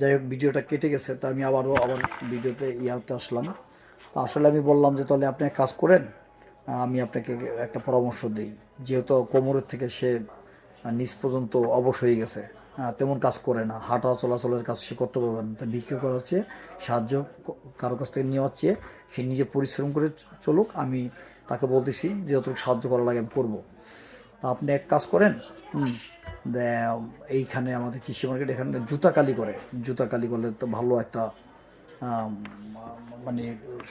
যাই হোক, ভিডিওটা কেটে গেছে, তো আমি আবারও, আবার ভিডিওতে ইয়াতে আসলাম। আসলে আমি বললাম যে, তাহলে আপনি কাজ করেন, আমি আপনাকে একটা পরামর্শ দিই। যেহেতু কোমরের থেকে সে নিচ পর্যন্ত অবশ হয়ে গেছে তেমন কাজ করে না। হাঁটা চলাচলের কাজ সে করতে পারবে না। তা বিক্রি করা হচ্ছে সাহায্য কারও কাছ থেকে নেওয়া হচ্ছে সে নিজে পরিশ্রম করে চলুক, আমি তাকে বলতেছি যে, যতটুকু সাহায্য করা লাগে আমি করব। আপনি এক কাজ করেন এইখানে আমাদের কৃষি মার্কেট, এখানে জুতা কালি করে। জুতা কালি করলে তো ভালো একটা মানে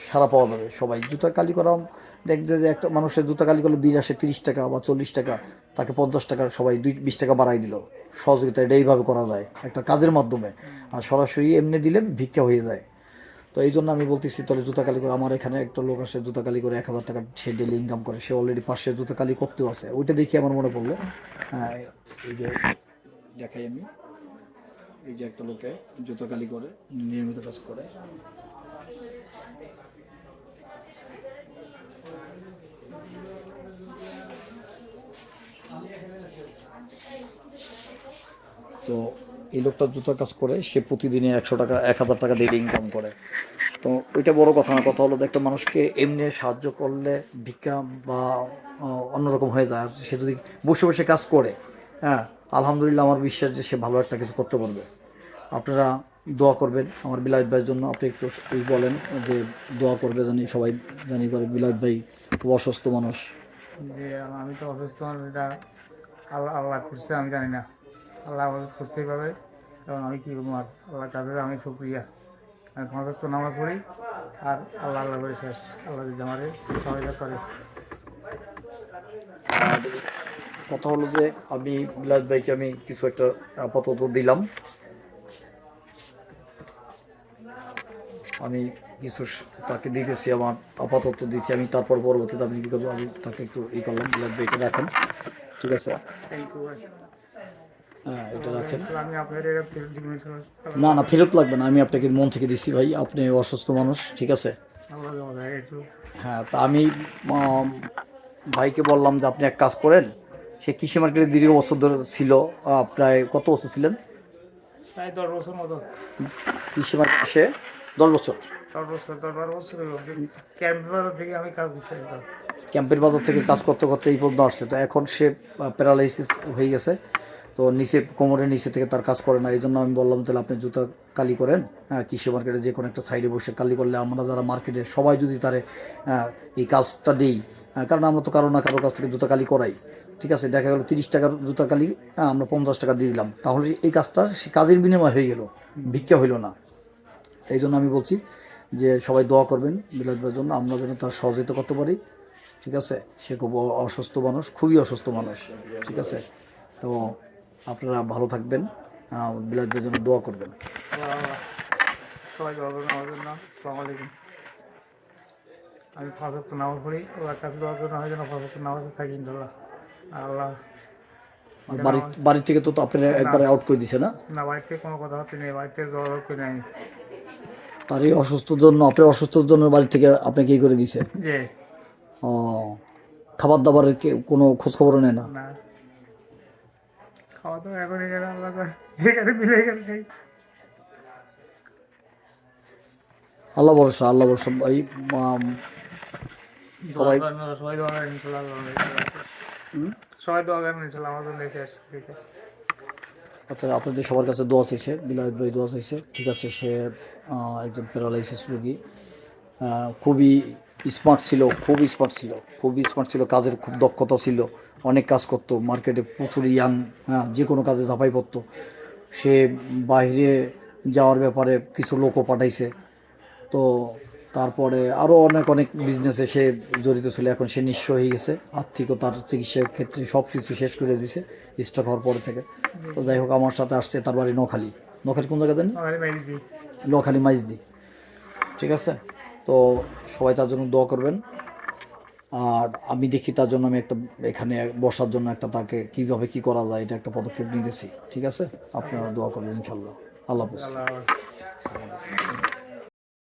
সারা পাওয়া যাবে সবাই। জুতা কালি করা, দেখবে যে একটা মানুষের জুতা কালি করলে বিশ আসে তিরিশ টাকা বা চল্লিশ টাকা, তাকে পঞ্চাশ টাকা সবাই দুই, বিশ টাকা বাড়াই দিল। সহযোগিতা এটা এইভাবে করা যায়, একটা কাজের মাধ্যমে। আর সরাসরি এমনি দিলে ভিক্ষা হয়ে যায়। তো এই জন্য আমি বলতেছি, তাহলে জুতা কালি করে আমার এখানে একটা লোক আসে জুতা কালি করে এক হাজার টাকা সে ডেলি ইনকাম করে। সে অলরেডি পাশে জুতা কালি করতেও আছে। ওইটা দেখে আমার মনে পড়ল। হ্যাঁ এই যে দেখাই আমি। এই যে একটা লোকে জুতা কালি করে, নিয়মিত কাজ করে। তো এই লোকটা জুতা কাজ করে, সে প্রতিদিনে একশো টাকা, এক হাজার টাকা ডেলি ইনকাম করে। তো ওইটা বড় কথা না, কথা হলো একটা মানুষকে এমনি সাহায্য করলে ভিক্ষা বা অন্যরকম হয়ে যায়। সে যদি বসে বসে কাজ করে হ্যাঁ আলহামদুলিল্লাহ আমার বিশ্বাস যে সে ভালো একটা কিছু করতে পারবে। আপনারা দোয়া করবেন আমার বিলাস ভাইয়ের জন্য। আপনি একটু বলেন যে দোয়া করবে জানি, সবাই জানি করে। বিলাস ভাই, খুব অসুস্থ মানুষ। যে আমি তো অসুস্থ মানুষ, এটা আল্লাহ আল্লাহ করছে আমি জানি না। আল্লাহ করছে এইভাবে কারণ আমি কী করব আল্লাহ কাছে আমি সুপ্রিয়া পাঁচ তো নামাজ পড়ি আর আল্লাহ আল্লাহ করে শেষ। আল্লাহ যদি আমারে সহায়তা করে। কথা হলো যে আমি বিলাস ভাইকে আমি কিছু একটা আপাতত দিলাম। আমি কিছু তাকে দিতেছি আমার আপাতত দিচ্ছি আমি তারপর পরবর্তীতে আমি কী করব? আমি তাকে একটু ই করলাম বিলাস ভাইকে রাখেন ঠিক আছে? থ্যাংক ইউ হ্যাঁ এটা রাখেন। না না ফেরত লাগবে না আমি আপনাকে মন থেকে দিচ্ছি ভাই আপনি অসুস্থ মানুষ ঠিক আছে? হ্যাঁ তা আমি ভাইকে বললাম যে আপনি এক কাজ করেন সে কৃষি মার্কেটে দীর্ঘ বছর ধরে ছিল প্রায় কত বছর ছিলেন? প্রায় দশ বছর মতো। কৃষি মার্কেটে সে দশ বছর? ক্যাম্পের বাজার থেকে কাজ করতে করতে এই পর্যন্ত আসছে তো এখন সে প্যারালাইসিস হয়ে গেছে। তো নিচে, কোমরের নিচে থেকে তার কাজ করে না এই জন্য আমি বললাম, তাহলে আপনি জুতা কালি করেন। হ্যাঁ কৃষি মার্কেটে যে কোনো একটা সাইডে বসে কালি করলে আমরা যারা মার্কেটে সবাই যদি তারে এই কাজটা দিই কারণ আমরা তো কারও না কারও কাছ থেকে জুতা কালি করাই, ঠিক আছে? দেখা গেলো তিরিশ টাকার জুতা কালি হ্যাঁ আমরা পঞ্চাশ টাকা দিয়ে দিলাম। তাহলে এই কাজটা সে কাজের বিনিময় হয়ে গেল, ভিক্ষা হইল না। এই জন্য আমি বলছি যে সবাই দোয়া করবেন বিলাস ভাইয়ের জন্য, আমরা যেন তার সহযোগিতা করতে পারি, ঠিক আছে? সে খুব অসুস্থ মানুষ, খুবই অসুস্থ মানুষ, ঠিক আছে? তো আপনারা ভালো থাকবেন। আহ, বিলাস ভাইয়ের জন্য দোয়া করবেন। সবাই দোয়া করবেন আমার জন্য আসসালামু আলাইকুম। আমি নামাজ পড়ি আল্লাহর কাছে দোয়া করবেন যেন পাঁচ হপ্তাহ নামাজে থাকি ইনশাল্লাহ আল্লাহ বাড়ি বাড়ি থেকে তো আপনারা একবারে আউট করে দিছে না? না বাড়িতে কোনো কথা হচ্ছে নেই বাড়িতে জ্বর করে নেই তার এই অসুস্থর জন্য আপনার অসুস্থর জন্য বাড়ি থেকে আপনাকে কি করে দিছে? যে ও খাবার দাবারের কে- কোনো খোঁজ খবরও নেয় না? না। খাওয়া দাওয়া এখন এখানে আল্লাহ করে যেখানে মিলে খাই আল্লাহ ভরসা আল্লাহ ভরসা ভাই। সবাই সবাই দোয়া করেন দোয়া করেন ইনশাল্লাহ আছে। আচ্ছা আপনাদের সবার কাছে দোয়া চাইছে বিলাস ভাই দোয়া চাইছে। ঠিক আছে সে একজন প্যারালাইসিস রোগী। আহ, খুবই স্মার্ট ছিল খুব স্মার্ট ছিল খুব স্মার্ট ছিল কাজের খুব দক্ষতা ছিল অনেক কাজ করতো মার্কেটে প্রচুর ইয়াং হ্যাঁ যে কোনো কাজে ঝাঁপাই পড়তো। সে বাইরে যাওয়ার ব্যাপারে কিছু লোকও পাঠাইছে। তো তারপরে আরও অনেক অনেক বিজনেসে সে জড়িত ছিল এখন সে নিঃস্ব হয়ে গেছে। আর্থিকও তার চিকিৎসার ক্ষেত্রে সব কিছু শেষ করে দিছে স্টক হওয়ার পর থেকে। তো যাই হোক আমার সাথে আসছে তার বাড়ি নোখালি। নোখালি কোন জায়গা জানি নোখালি মাইজদি। ঠিক আছে? তো সবাই তার জন্য দোয়া করবেন। আর আমি দেখি তার জন্য আমি একটা, এখানে বসার জন্য একটা তাকে কীভাবে কী করা যায়, এটা একটা পদক্ষেপ নিতেছি। ঠিক আছে? আপনারা দোয়া করবেন ইনশাল্লাহ আল্লাহ হাফিজ।